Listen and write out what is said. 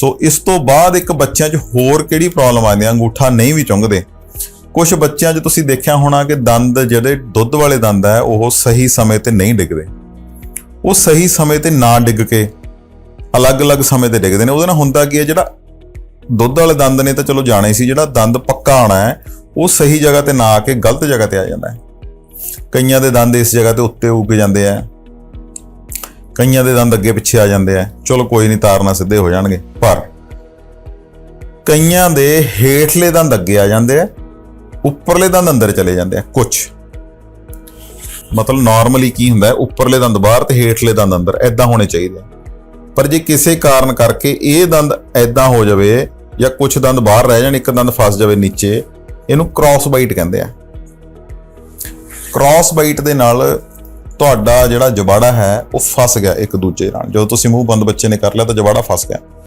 ਸੋ ਇਸ ਤੋਂ ਬਾਅਦ ਇੱਕ ਬੱਚਿਆਂ 'ਚ ਹੋਰ ਕਿਹੜੀ ਪ੍ਰੋਬਲਮ ਆਉਂਦੀ ਹੈ ਅੰਗੂਠਾ ਨਹੀਂ ਵੀ ਚੁੰਗਦੇ ਕੁਝ ਬੱਚਿਆਂ 'ਚ ਤੁਸੀਂ ਦੇਖਿਆ ਹੋਣਾ ਕਿ ਦੰਦ ਜਿਹੜੇ ਦੁੱਧ ਵਾਲੇ ਦੰਦ ਹੈ ਉਹ ਸਹੀ ਸਮੇਂ ਤੇ ਨਹੀਂ ਡਿੱਗਦੇ। ਉਹ ਸਹੀ ਸਮੇਂ ਤੇ ਨਾ ਡਿੱਗ ਕੇ, ਅਲੱਗ-ਅਲੱਗ ਸਮੇਂ ਤੇ ਡਿੱਗਦੇ ਨੇ। ਉਹਦੇ ਨਾਲ ਹੁੰਦਾ ਕੀ ਹੈ ਜਿਹੜਾ ਦੁੱਧ ਵਾਲੇ ਦੰਦ ਨੇ ਤਾਂ ਚਲੋ ਜਾਣੇ ਸੀ, ਜਿਹੜਾ ਦੰਦ ਪੱਕਾ ਆਣਾ ਹੈ, ਉਹ ਸਹੀ ਜਗ੍ਹਾ ਤੇ ਨਾ ਆ ਕੇ ਗਲਤ ਜਗ੍ਹਾ ਤੇ ਆ ਜਾਂਦਾ ਹੈ। ਕਈਆਂ ਦੇ ਦੰਦ ਇਸ ਜਗ੍ਹਾ ਤੇ ਉੱਤੇ ਉੱਗ ਜਾਂਦੇ ਆ। ਕਈਆਂ ਦੇ ਦੰਦ ਅੱਗੇ ਪਿੱਛੇ ਆ ਜਾਂਦੇ ਆ। ਚਲੋ ਕੋਈ ਨਹੀਂ ਤਾਰਨਾ ਸਿੱਧੇ ਹੋ ਜਾਣਗੇ। ਪਰ ਕਈਆਂ ਦੇ ਹੇਠਲੇ ਦੰਦ ਅੱਗੇ ਆ ਜਾਂਦੇ ਆ, ਉੱਪਰਲੇ ਦੰਦ ਅੰਦਰ ਚਲੇ ਜਾਂਦੇ ਆ ਕੁਝ ਮਤਲਬ ਨਾਰਮਲੀ ਕੀ ਹੁੰਦਾ ਉੱਪਰਲੇ ਦੰਦ ਬਾਹਰ ਤੇ ਹੇਠਲੇ ਦੰਦ ਅੰਦਰ ਐਦਾਂ ਹੋਣੇ ਚਾਹੀਦੇ ਪਰ ਜੇ ਕਿਸੇ ਕਾਰਨ ਕਰਕੇ ਇਹ ਦੰਦ ਐਦਾਂ ਹੋ ਜਾਵੇ ਜਾਂ ਕੁਝ ਦੰਦ ਬਾਹਰ ਰਹਿ ਜਾਣ, ਇੱਕ ਦੰਦ ਫਸ ਜਾਵੇ ਨੀਚੇ, ਇਹਨੂੰ ਕ੍ਰਾਸ ਬਾਈਟ ਕਹਿੰਦੇ ਆ। ਕ੍ਰਾਸ ਬਾਈਟ ਦੇ ਨਾਲ ਤੁਹਾਡਾ ਜਿਹੜਾ ਜਬਾੜਾ ਹੈ, ਉਹ ਫਸ ਗਿਆ ਇੱਕ ਦੂਜੇ ਨਾਲ। ਜਦੋਂ ਤੁਸੀਂ ਮੂੰਹ ਬੰਦ ਬੱਚੇ ਨੇ ਕਰ ਲਿਆ ਤਾਂ ਜਬਾੜਾ ਫਸ ਗਿਆ।